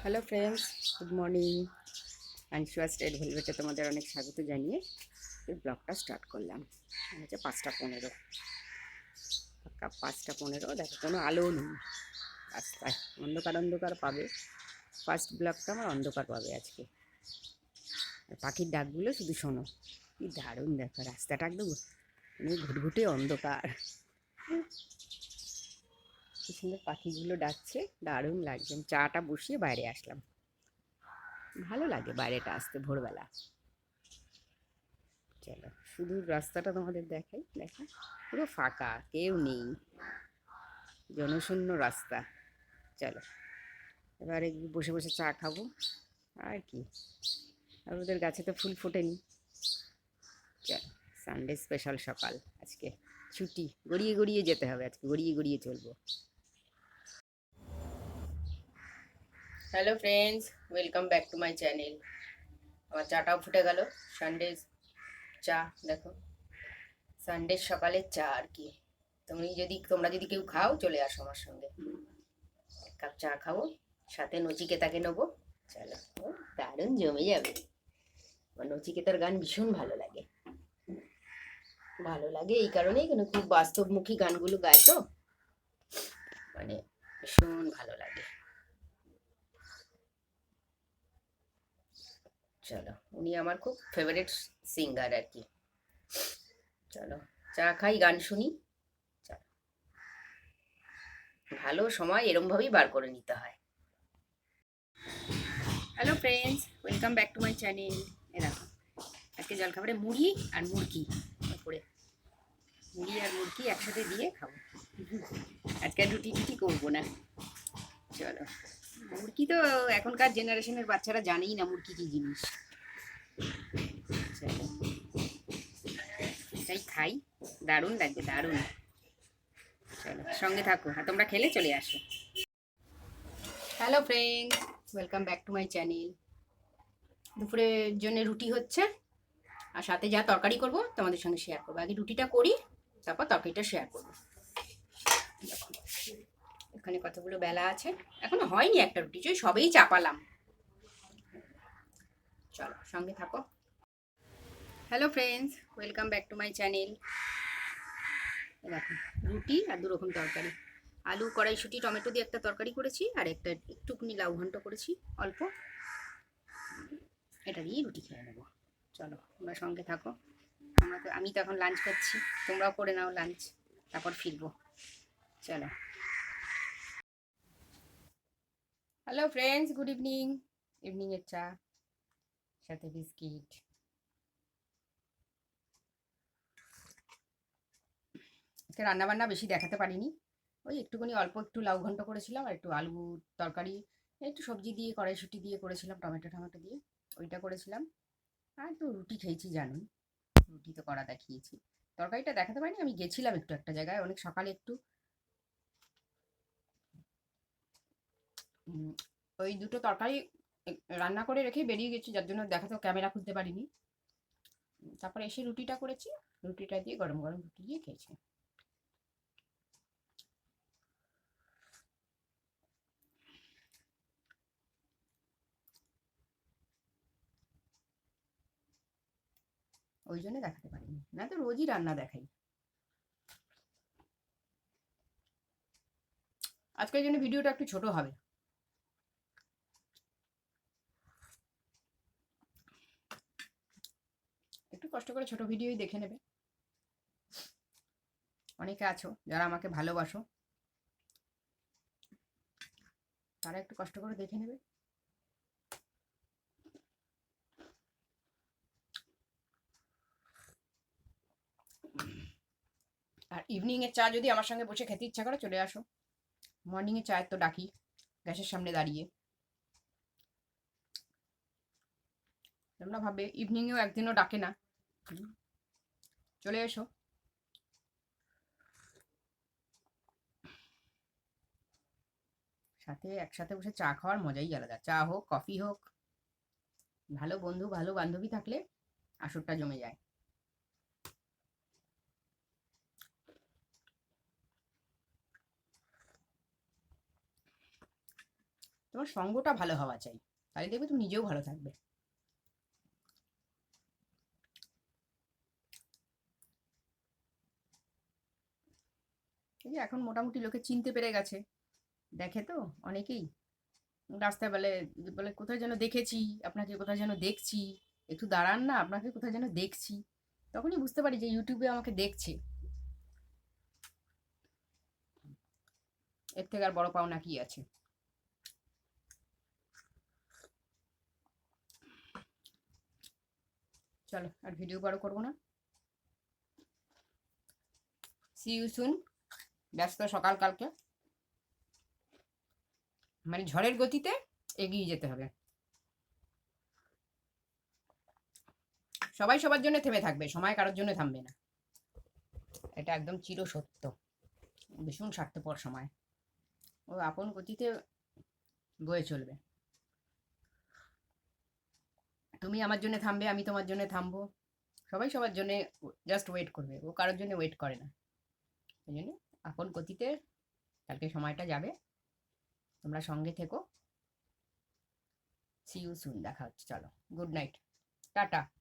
Hello friends good morning Anasuya state ভেলভেটে তোমাদের অনেক স্বাগত জানিয়ে এই ব্লগটা স্টার্ট করলাম। হচ্ছে পাঁচটা পনেরো। পাক্কা পাঁচটা পনেরো, দেখো, কোনো আলো নেই। রাস্তায় অন্ধকার অন্ধকার পাবে। ফার্স্ট ব্লগটা আমার অন্ধকার পাবে আজকে। পাখির ডাকগুলো শুধু শোনো। কি দারুণ দেখো, রাস্তাটা একদম মানে ঘুটঘুটে অন্ধকার। কি সুন্দর পাখিগুলো ডাকছে। দারুণ লাগছে। চাটা বসিয়ে বাইরে আসলাম। ভালো লাগে বাইরেটা আসতে ভোরবেলা। চলো, শুধু রাস্তাটা তোমাদের দেখাই। দেখা, পুরো ফাঁকা, কেউ নেই। জনশূন্য রাস্তা। চলো, এবারে বসে বসে চা খাব। আর কি। আর ওদের গাছে তো ফুল ফোটেনি। চলো সানডে স্পেশাল সকাল। আজকে ছুটি। গড়িয়ে গড়িয়ে যেতে হবে। আজকে গড়িয়ে গড়িয়ে চলবো। Hello friends welcome back to my channel আমার চাটাও ফুটে গেল। সানডে চা, দেখো। সানডে সকালের চা আর কি। তুমি যদি, তোমরা যদি কেউ খাও, চলে আসো আমার সঙ্গে। এক কাপ চা খাব, সাথে নচিকেতাকে নেব। চলো দারুণ জমে যাবে। আমার নচিকেতার গান ভীষণ ভালো লাগে। ভালো লাগে এই কারণেই কেন খুব বাস্তবমুখী গানগুলো গায় তো? মানে ভীষণ ভালো লাগে। চলো, উনি আমার খুব ফেভারিট সিঙ্গার আর কি। চলো, চা খাই, গান শুনি, চলো। ভালো সময় এরমভাবেই বার করে নিতে হয়। Hello friends welcome back to my channel এ দেখো, আজকে জলখাবারে মুড়ি আর মুরগি। করে মুড়ি আর মুরগি একসাথে দিয়ে খাব। আজকে রুটি টুটি করব না। চলো। মুরগি তো এখনকার জেনারেশনের বাচ্চারা জানেই না মুরগি কি জিনিস। এটাই খাই। দারুণ লাগবে দারুণ। চলো সঙ্গে থাকো আর তোমরা খেলে চলে আসো। Hello friend welcome back to my channel দুপুরের জন্য রুটি হচ্ছে আর সাথে যা তরকারি করব তোমাদের সঙ্গে শেয়ার করব। আগে রুটিটা করি তারপর তরকারিটা শেয়ার করব। দেখো, এখানে কতগুলো বেলা আছে? এখনও হয়নি একটা রুটি ওই সবেই চাপালাম। চলো, সঙ্গে থাকো। Hello friends welcome back to my channel দেখো, রুটি আর দু রকম তরকারি। আলু, কড়াইশুটি, টমেটো দিয়ে একটা তরকারি করেছি, আর একটা একটুকুনি লাউ ঘন্ট করেছি, অল্প। এটা দিয়েই রুটি খেয়ে নেব। চলো, তোমরা সঙ্গে থাকো। আমরা তো, আমি তো এখন লাঞ্চ করছি তোমরাও করে নাও লাঞ্চ তারপর ফিরবো। চলো। হ্যালো ফ্রেন্ডস গুড ইভিনিং ইভিনিংয়ের চা সাথে বিস্কিট। আজকে রান্নাবান্না বেশি দেখাতে পারিনি। ওই একটুখানি অল্প একটু লাউ ঘন্ট করেছিলাম আর একটু আলু তরকারি, একটু সবজি দিয়ে, কড়াইশুটি দিয়ে করেছিলাম, টমেটো টমেটো দিয়ে। ওইটা করেছিলাম। আর তো রুটি খেয়েছি, জানুন। রুটি তো করা দেখিয়েছি। তরকারিটা দেখাতে পারিনি, আমি গেছিলাম একটু একটা জায়গায়। অনেক সকালে একটু ওই দুটো তরকারি রান্না করে রেখে বেরিয়ে গেছি, যার জন্য দেখাতে ক্যামেরা খুলতে পারিনি। তারপরে এসে রুটিটা করেছি, রুটিটা দিয়ে গরম গরম রুটি দিয়ে খেয়েছি। ওই জন্য দেখাতে পারিনি, না তো রোজই রান্না দেখাই। আজকের জন্য ভিডিওটা একটু ছোট হবে একটু কষ্ট করে ছোট ভিডিওই দেখে নেবে। অনেকে আছো যারা আমাকে ভালোবাসো। তারা একটু কষ্ট করে দেখে নেবে। আর ইভিনিংয়ের চা যদি আমার সঙ্গে বসে খেতে ইচ্ছা করে, চলে আসো। মর্নিং মর্নিংয়ে চায়ের তো ডাকি, গ্যাসের সামনে দাঁড়িয়ে। তোমরা ভাবে ইভিনিংয়েও একদিনও ডাকে না। চলে এসো। সাথে একসাথে বসে চা খাওয়ার মজাই আলাদা। চা হোক, কফি হোক, ভালো বন্ধু, ভালো বান্ধবী থাকলে আসরটা জমে যায়। তোমার সঙ্গটা ভালো হওয়া চাই। তাহলে দেখবে তুমি নিজেও ভালো থাকবে। এই যে এখন মোটামুটি লোকে চিনতে পেরে গেছে। দেখে তো অনেকেই। রাস্তায় বলে বলে, কোথায় যেন দেখেছি, আপনাকে কোথায় যেন দেখছি। একটু দাঁড়ান না, আপনাকে কোথায় যেন দেখছি। তখনই বুঝতে পারি যে ইউটিউবে আমাকে দেখছে। এর থেকে আর বড় পাওনা কি আছে? চলো, আর ভিডিও বড় করব না। সি ইউ সুন ব্যস্ত সকাল কালকে। মানে ঝড়ের গতিতে এগিয়ে যেতে হবে। সবাই সবার জন্য থেমে থাকবে, সময় কারোর জন্য থামবে না। এটা একদম চির সত্য ভীষণ স্বার্থপর সময়। ও আপন গতিতে বয়ে চলবে। তুমি আমার জন্য থামবে, আমি তোমার জন্য থামবো। সবাই সবার জন্য জাস্ট ওয়েট করবে, ও কারোর জন্য ওয়েট করে না। এই জন্য আপন গতিতে কালকে সময়টা যাবে। তোমরা সঙ্গে থেকো। সি ইউ সুন দেখা হচ্ছে, চলো। Good night tata.